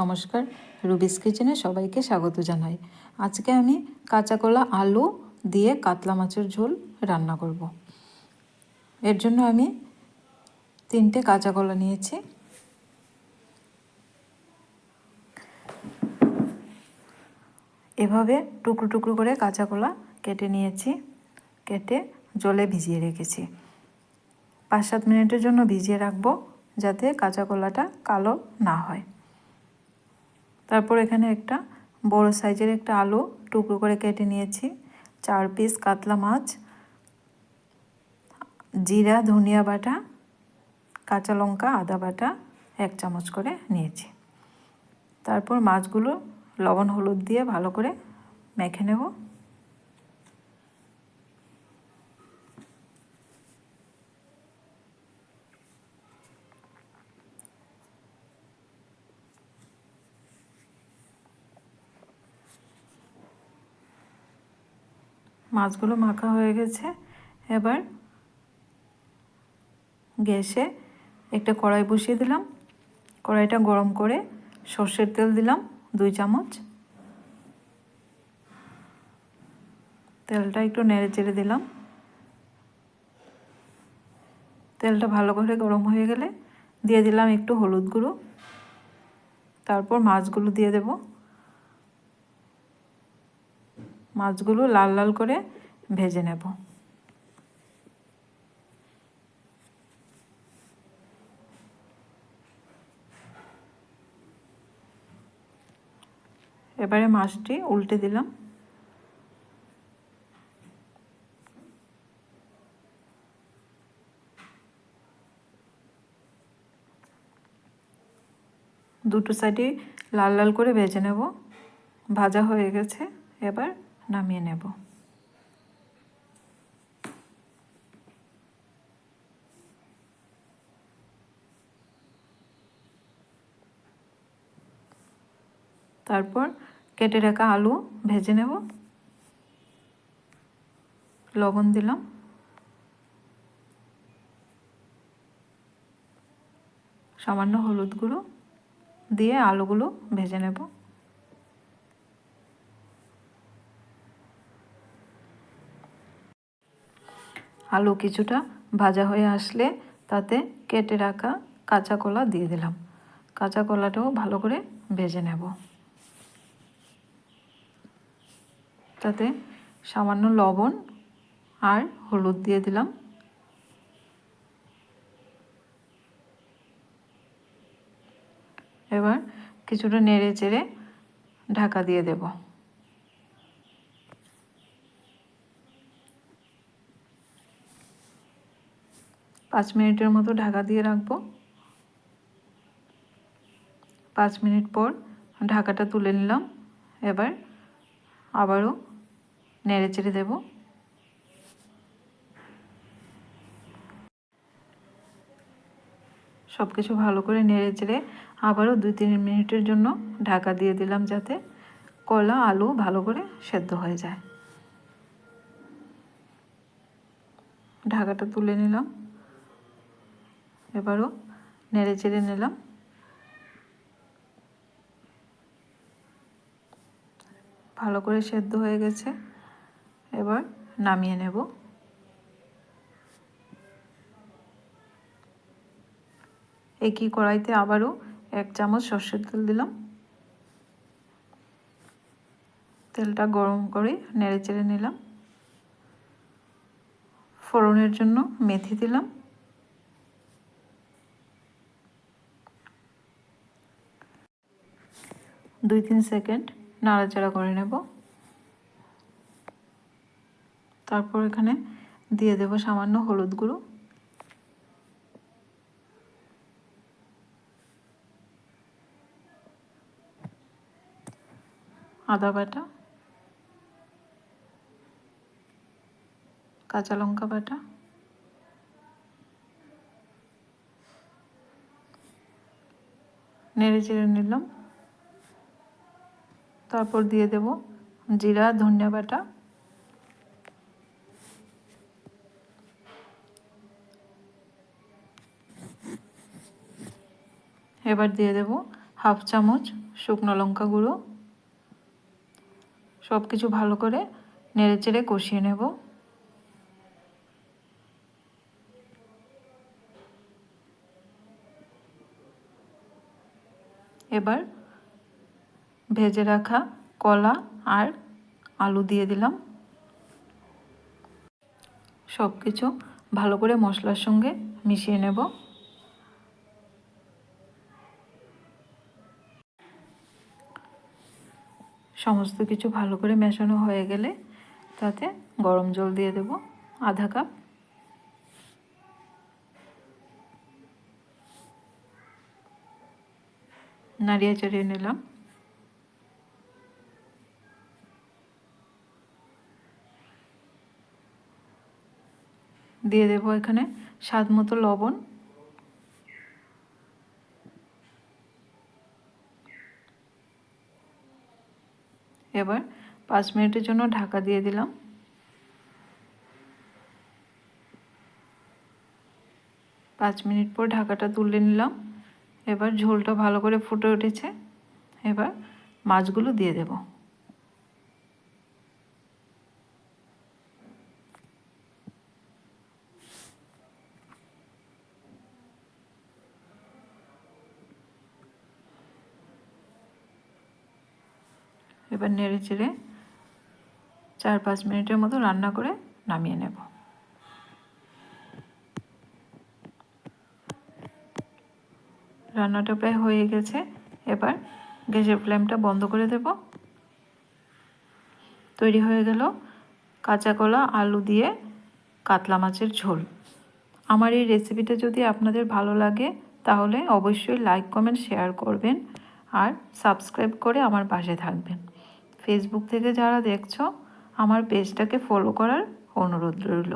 নমস্কার। রুবিস কিচেনে সবাইকে স্বাগত জানাই। আজকে আমি কাঁচা কলা আলু দিয়ে কাতলা মাছের ঝোল রান্না করব। এর জন্য আমি তিনটে কাঁচা কলা নিয়েছি। এভাবে টুকরো টুকরো করে কাঁচা কলা কেটে নিয়েছি। কেটে জলে ভিজিয়ে রেখেছি। পাঁচ সাত মিনিটের জন্য ভিজিয়ে রাখব যাতে কাঁচা কলাটা কালো না হয়। তারপর এখানে একটা বড় সাইজের একটা আলু টুকরো করে কেটে নিয়েছি। চার পিস কাতলা মাছ, জিরা, ধনিয়া বাটা, কাঁচা লঙ্কা, আদা বাটা এক চামচ করে নিয়েছি। তারপর মাছগুলো লবণ হলুদ দিয়ে ভালো করে মেখে নেব। মাছগুলো মাখা হয়ে গেছে। এবার গ্যাসে একটা কড়াই বসিয়ে দিলাম। কড়াইটা গরম করে সর্ষের তেল দিলাম দুই চামচ। তেলটা একটু নেড়ে চেড়ে দিলাম। তেলটা ভালো করে গরম হয়ে গেলে দিয়ে দিলাম একটু হলুদ গুঁড়ো। তারপর মাছগুলো দিয়ে দেবো। মাছগুলো লাল লাল করে ভেজে নেব। এবারে মাছটি উল্টে দিলাম। দুটো সাইডে লাল লাল করে ভেজে নেব। ভাজা হয়ে গেছে। এবার নামিয়ে নেব। তারপর কেটে রাখা আলু ভেজে নেব। লবণ দিলাম। সামান্য হলুদ গুঁড়ো দিয়ে আলুগুলো ভেজে নেব। আলু কিছুটা ভাজা হয়ে আসলে তাতে কেটে রাখা কাঁচা কলা দিয়ে দিলাম। কাঁচা কলাটাও ভালো করে ভেজে নেব। তাতে সামান্য লবণ আর হলুদ দিয়ে দিলাম। এবার কিছুটা নেড়ে চেড়ে ঢাকা দিয়ে দেবো। পাঁচ মিনিটের মতো ঢাকা দিয়ে রাখব। পাঁচ মিনিট পর ঢাকাটা তুলে নিলাম। এবার আবারও নেড়ে চেড়ে দেব। সব কিছু ভালো করে নেড়ে চেড়ে আবারও দুই তিন মিনিটের জন্য ঢাকা দিয়ে দিলাম যাতে কলা, আলু ভালো করে সেদ্ধ হয়ে যায়। ঢাকাটা তুলে নিলাম। এবারও নেড়ে চেড়ে নিলাম। ভালো করে সেদ্ধ হয়ে গেছে। এবার নামিয়ে নেব। একই কড়াইতে আবারও এক চামচ সর্ষের তেল দিলাম। তেলটা গরম করে নেড়ে চেড়ে নিলাম। ফোড়নের জন্য মেথি দিলাম। দুই তিন সেকেন্ড নাড়াচাড়া করে নেব। তারপর এখানে দিয়ে দেব সামান্য হলুদ গুঁড়ো। আদা বাটা। কাঁচা লঙ্কা বাটা। নেড়ে চেড়ে নিলাম। তারপর দিয়ে দেব জিরা, ধনিয়া বাটা। এবার দিয়ে দেব হাফ চামচ শুকনো লঙ্কা গুঁড়ো। সব কিছু ভালো করে নেড়ে চেড়ে কষিয়ে নেব। এবার ভেজে রাখা কলা আর আলু দিয়ে দিলাম। সব কিছু ভালো করে মশলার সঙ্গে মিশিয়ে নেব। সমস্ত কিছু ভালো করে মেশানো হয়ে গেলে তাতে গরম জল দিয়ে দেব, আধা কাপ। নাড়িয়ে চড়িয়ে নিলাম। দিয়ে দেবো এখানে স্বাদ মতো লবণ। এবার পাঁচ মিনিটের জন্য ঢাকা দিয়ে দিলাম। পাঁচ মিনিট পর ঢাকাটা তুলে নিলাম। এবার ঝোলটা ভালো করে ফুটে উঠেছে। এবার মাছগুলো দিয়ে দেব। এবার নেড়ে চেড়ে চার পাঁচ মিনিটের মতো রান্না করে নামিয়ে নেব। রান্নাটা প্রায় হয়ে গেছে। এবার গ্যাসের ফ্লেমটা বন্ধ করে দেব। তৈরি হয়ে গেল কাঁচা কলা, আলু দিয়ে কাতলা মাছের ঝোল। আমার এই রেসিপিটা যদি আপনাদের ভালো লাগে, তাহলে অবশ্যই লাইক কমেন্ট শেয়ার করবেন আর সাবস্ক্রাইব করে আমার পাশে থাকবেন। ফেসবুক থেকে যারা দেখছ আমার পেজটাকে ফলো করার অনুরোধ রইল।